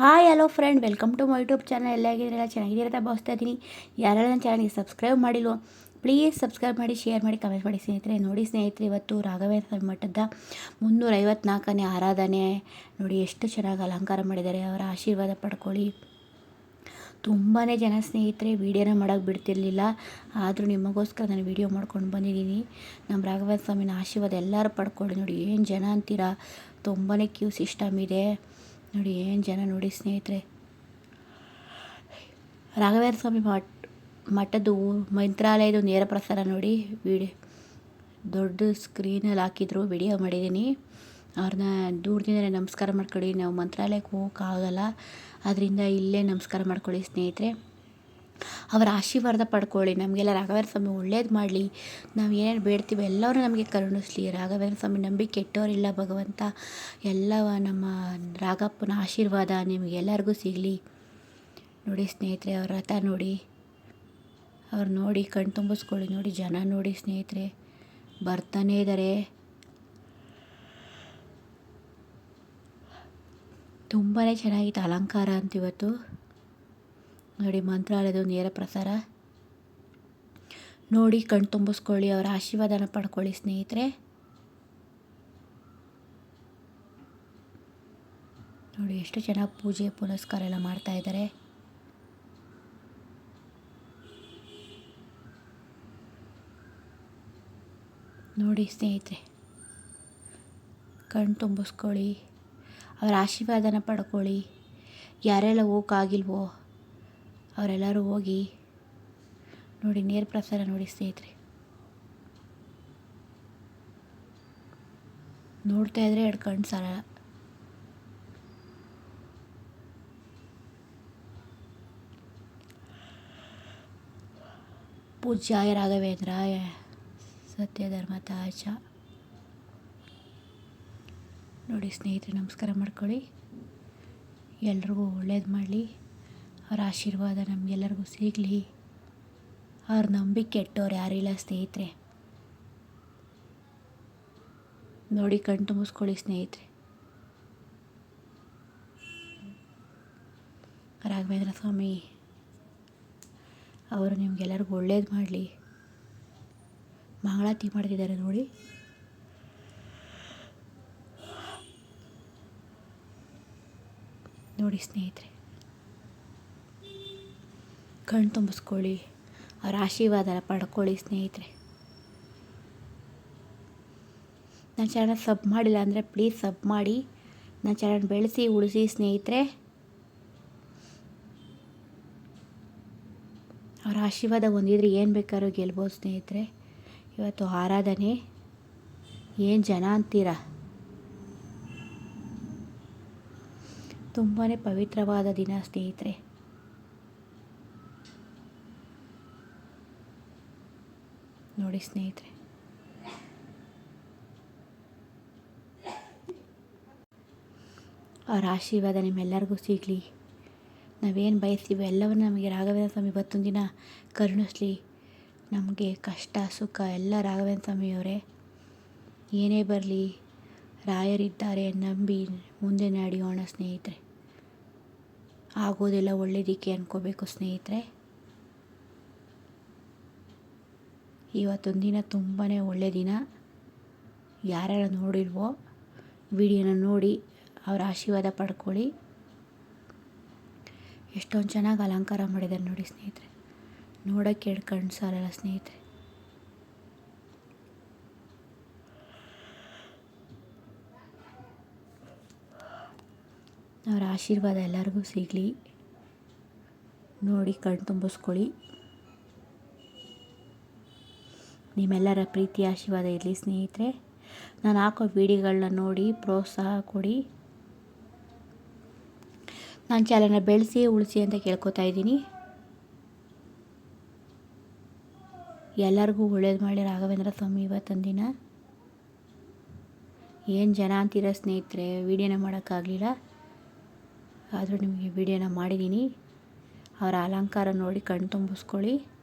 Hi, hello friend welcome to my YouTube channel ಎಲ್ಲ ಆಗಿದ್ರೆಲ್ಲ ಚೆನ್ನಾಗಿದ್ದೀರ? ಅಂತ ಭಾವಿಸ್ತಾ ಇದ್ದೀನಿ. ಯಾರೆಲ್ಲ ನನ್ನ ಚಾನಲ್ಗೆ ಸಬ್ಸ್ಕ್ರೈಬ್ ಮಾಡಿಲ್ವೋ ಪ್ಲೀಸ್ ಸಬ್ಸ್ಕ್ರೈಬ್ ಮಾಡಿ ಶೇರ್ ಮಾಡಿ ಕಮೆಂಟ್ ಮಾಡಿ. ಸ್ನೇಹಿತರೆ, ನೋಡಿ ಸ್ನೇಹಿತರೆ, ಇವತ್ತು ರಾಘವೇಂದ್ರ ಮಠದ ಮುನ್ನೂರ ಐವತ್ನಾಲ್ಕನೇ ಆರಾಧನೆ. ನೋಡಿ ಎಷ್ಟು ಚೆನ್ನಾಗಿ ಅಲಂಕಾರ ಮಾಡಿದ್ದಾರೆ. ಅವರ ಆಶೀರ್ವಾದ ಪಡ್ಕೊಳ್ಳಿ. ತುಂಬಾ ಜನ ಸ್ನೇಹಿತರೆ, ವೀಡಿಯೋನ ಮಾಡೋಕ್ಕೆ ಬಿಡ್ತಿರ್ಲಿಲ್ಲ. ಆದರೂ ನಿಮಗೋಸ್ಕರ ನಾನು ವೀಡಿಯೋ ಮಾಡ್ಕೊಂಡು ಬಂದಿದ್ದೀನಿ. ನಮ್ಮ ರಾಘವೇಂದ್ರ ಸ್ವಾಮಿನ ಆಶೀರ್ವಾದ ಎಲ್ಲರೂ ಪಡ್ಕೊಳ್ಳಿ. ನೋಡಿ ಏನು ಜನ ಅಂತೀರಾ? ತುಂಬಾ ಕ್ಯೂ ಸಿಸ್ಟಮ್ ಇದೆ. ನೋಡಿ, ಏನು ಜನ ನೋಡಿ ಸ್ನೇಹಿತರೆ. ರಾಘವೇಂದ್ರ ಸ್ವಾಮಿ ಮಠ, ಮಠದ್ದು ಮಂತ್ರಾಲಯದ ನೇರ ಪ್ರಸಾರ ನೋಡಿ ವಿಡಿಯೋ ದೊಡ್ಡ ಸ್ಕ್ರೀನಲ್ಲಿ ಹಾಕಿದ್ರು ವಿಡಿಯೋ ಮಾಡಿದ್ದೀನಿ ಅವ್ರನ್ನ ದೂರದಿಂದಲೇ ನಮಸ್ಕಾರ ಮಾಡ್ಕೊಳ್ಳಿ, ನಾವು ಮಂತ್ರಾಲಯಕ್ಕೆ ಹೋಗೋಕ್ಕಾಗಲ್ಲ. ಅದರಿಂದ ಇಲ್ಲೇ ನಮಸ್ಕಾರ ಮಾಡ್ಕೊಳ್ಳಿ ಸ್ನೇಹಿತರೆ. ಅವರ ಆಶೀರ್ವಾದ ಪಡ್ಕೊಳ್ಳಿ. ನಮಗೆಲ್ಲ ರಾಘವೇಂದ್ರ ಸ್ವಾಮಿ ಒಳ್ಳೇದು ಮಾಡಲಿ. ನಾವು ಏನೇನು ಬೇಡ್ತೀವಿ ಎಲ್ಲರೂ ನಮಗೆ ಕರುಣಿಸ್ಲಿ. ರಾಘವೇಂದ್ರ ಸ್ವಾಮಿ ನಂಬಿ ಕೆಟ್ಟವರಿಲ್ಲ ಭಗವಂತ. ಎಲ್ಲ ನಮ್ಮ ರಾಘಪ್ಪನ ಆಶೀರ್ವಾದ ನಿಮಗೆಲ್ಲರಿಗೂ ಸಿಗಲಿ. ನೋಡಿ ಸ್ನೇಹಿತರೆ, ಅವ್ರ ರಥ ನೋಡಿ. ಅವ್ರು ನೋಡಿ, ಕಣ್ ತುಂಬಿಸ್ಕೊಳ್ಳಿ. ನೋಡಿ, ಜನ ನೋಡಿ ಸ್ನೇಹಿತರೆ. ಬರ್ತಾನೇ ಇದ್ದಾರೆ ತುಂಬಾ ಚೆನ್ನಾಗಿತ್ತು ಅಲಂಕಾರ ಅಂತಿವತ್ತು. ನೋಡಿ, ಮಂತ್ರಾಲಯದ ನೇರ ಪ್ರಸಾರ. ನೋಡಿ ಕಣ್ ತುಂಬಿಸ್ಕೊಳ್ಳಿ, ಅವರ ಆಶೀರ್ವಾದನ ಪಡ್ಕೊಳ್ಳಿ, ಸ್ನೇಹಿತರೆ. ನೋಡಿ, ಎಷ್ಟು ಚೆನ್ನಾಗಿ ಪೂಜೆ ಪುನಸ್ಕಾರ ಎಲ್ಲ ಮಾಡ್ತಾ ಇದ್ದಾರೆ. ನೋಡಿ, ಸ್ನೇಹಿತರೆ. ಕಣ್ ತುಂಬಿಸ್ಕೊಳ್ಳಿ, ಅವರ ಆಶೀರ್ವಾದನ ಪಡ್ಕೊಳ್ಳಿ. ಯಾರೆಲ್ಲ ಹೋಗೋಕ್ಕಾಗಿಲ್ವೋ ಅವರೆಲ್ಲರೂ ಹೋಗಿ ನೋಡಿ ನೇರ ಪ್ರಸಾರ ನೋಡಿ ಸ್ನೇಹಿತರೆ. ನೋಡ್ತಾ ಇದ್ರೆ ಎರಡು ಕಣ್ಣು ಸಾಲ ಸತ್ಯ ರಾಘವೇಂದ್ರಾಯ ತಾಜ. ನೋಡಿ ಸ್ನೇಹಿತರೆ, ನಮಸ್ಕಾರ ಮಾಡ್ಕೊಳ್ಳಿ. ಎಲ್ರಿಗೂ ಒಳ್ಳೇದು ಮಾಡಲಿ. ಅವರ ಆಶೀರ್ವಾದ ನಮಗೆಲ್ಲರಿಗೂ ಸಿಗಲಿ. ಅವ್ರ ನಂಬಿಕೆ ಕೆಟ್ಟವ್ರು ಯಾರಿಲ್ಲ ಸ್ನೇಹಿತರೆ. ನೋಡಿ ಕಣ್ ತುಂಬಿಸ್ಕೊಳ್ಳಿ ಸ್ನೇಹಿತರೆ. ರಾಘವೇಂದ್ರ ಸ್ವಾಮಿ ಅವರು ನಿಮಗೆಲ್ಲರಿಗೂ ಒಳ್ಳೇದು ಮಾಡಲಿ. ಮಂಗಳಾತಿ ಮಾಡ್ತಿದ್ದಾರೆ ನೋಡಿ. ನೋಡಿ ಸ್ನೇಹಿತರೆ. ಕಣ್ ತುಂಬಿಸ್ಕೊಳ್ಳಿ, ಅವ್ರ ಆಶೀರ್ವಾದ ಪಡ್ಕೊಳ್ಳಿ ಸ್ನೇಹಿತರೆ. ನನ್ನ ಚಾನಲ್ ಸಬ್ ಮಾಡಿಲ್ಲ ಅಂದರೆ ಪ್ಲೀಸ್ ಸಬ್ ಮಾಡಿ, ನನ್ನ ಚಾನಲ್ ಬೆಳೆಸಿ, ಉಳಿಸಿ ಸ್ನೇಹಿತರೆ. ಅವ್ರ ಆಶೀರ್ವಾದ ಹೊಂದಿದ್ರೆ ಏನು ಬೇಕಾದ್ರೂ ಗೆಲ್ಬೋದು ಸ್ನೇಹಿತರೆ. ಇವತ್ತು ಆರಾಧನೆ, ಏನು ಜನ ಅಂತೀರಾ? ತುಂಬಾ ಪವಿತ್ರವಾದ ದಿನ ಸ್ನೇಹಿತರೆ. ನೋಡಿ ಸ್ನೇಹಿತರೆ. ಅವರ ಆಶೀರ್ವಾದ ನಿಮ್ಮೆಲ್ಲರಿಗೂ ಸಿಗಲಿ. ನಾವೇನು ಬಯಸ್ತೀವಿ ಎಲ್ಲವನ್ನು ನಮಗೆ ರಾಘವೇಂದ್ರ ಸ್ವಾಮಿ ಇವತ್ತೊಂದು ದಿನ ಕರುಣಿಸ್ಲಿ. ನಮಗೆ ಕಷ್ಟ, ಸುಖ ಎಲ್ಲ ರಾಘವೇಂದ್ರ ಸ್ವಾಮಿಯವರೇ. ಏನೇ ಬರಲಿ, ರಾಯರಿದ್ದಾರೆ ನಂಬಿ ಮುಂದೆ ನಡೆಯೋಣ ಸ್ನೇಹಿತರೆ. ಆಗೋದೆಲ್ಲ ಒಳ್ಳೆಯದಕ್ಕೆ ಅನ್ಕೋಬೇಕು ಸ್ನೇಹಿತರೆ. ಇವತ್ತೊಂದು ದಿನ ತುಂಬಾ ಒಳ್ಳೆಯ ದಿನ. ಯಾರ್ಯಾರು ನೋಡಿಲ್ವೋ, ವಿಡಿಯೋನ ನೋಡಿ ಅವರ ಆಶೀರ್ವಾದ ಪಡ್ಕೊಳ್ಳಿ. ಎಷ್ಟೊಂದು ಚೆನ್ನಾಗಿ ಅಲಂಕಾರ ಮಾಡಿದ್ದಾರೆ ನೋಡಿ ಸ್ನೇಹಿತರೆ. ನೋಡೋಕ್ಕೆ ಎರಡು ಕಣ್ಣು ಸಾಲಲ್ಲ ಸ್ನೇಹಿತರೆ. ಅವರ ಆಶೀರ್ವಾದ ಎಲ್ಲರಿಗೂ ಸಿಗಲಿ. ನೋಡಿ ಕಣ್ ತುಂಬಿಸ್ಕೊಳ್ಳಿ. ನಿಮ್ಮೆಲ್ಲರ ಪ್ರೀತಿ ಆಶೀರ್ವಾದ ಇರಲಿ, ಸ್ನೇಹಿತರೆ. ನಾನು ಹಾಕೋ ವಿಡಿಯೋಗಳನ್ನ ನೋಡಿ ಪ್ರೋತ್ಸಾಹ ಕೊಡಿ. ನಾನು ಚಾನಲ್ನ ಬೆಳೆಸಿ, ಉಳಿಸಿ ಅಂತ ಕೇಳ್ಕೊತಾ ಇದ್ದೀನಿ. ಎಲ್ಲರಿಗೂ ಒಳ್ಳೇದು ಮಾಡಿ ರಾಘವೇಂದ್ರ ಸ್ವಾಮಿ ಇವತ್ತೊಂದು ದಿನ. ಏನು ಜನ ಅಂತೀರ ಸ್ನೇಹಿತರೆ, ವೀಡಿಯೋನ ಮಾಡೋಕ್ಕಾಗಲಿಲ್ಲ. ಆದರೂ ನಿಮಗೆ ವೀಡಿಯೋನ ಮಾಡಿದ್ದೀನಿ. ಅವರ ಅಲಂಕಾರ ನೋಡಿ ಕಣ್ ತುಂಬಿಸ್ಕೊಳ್ಳಿ.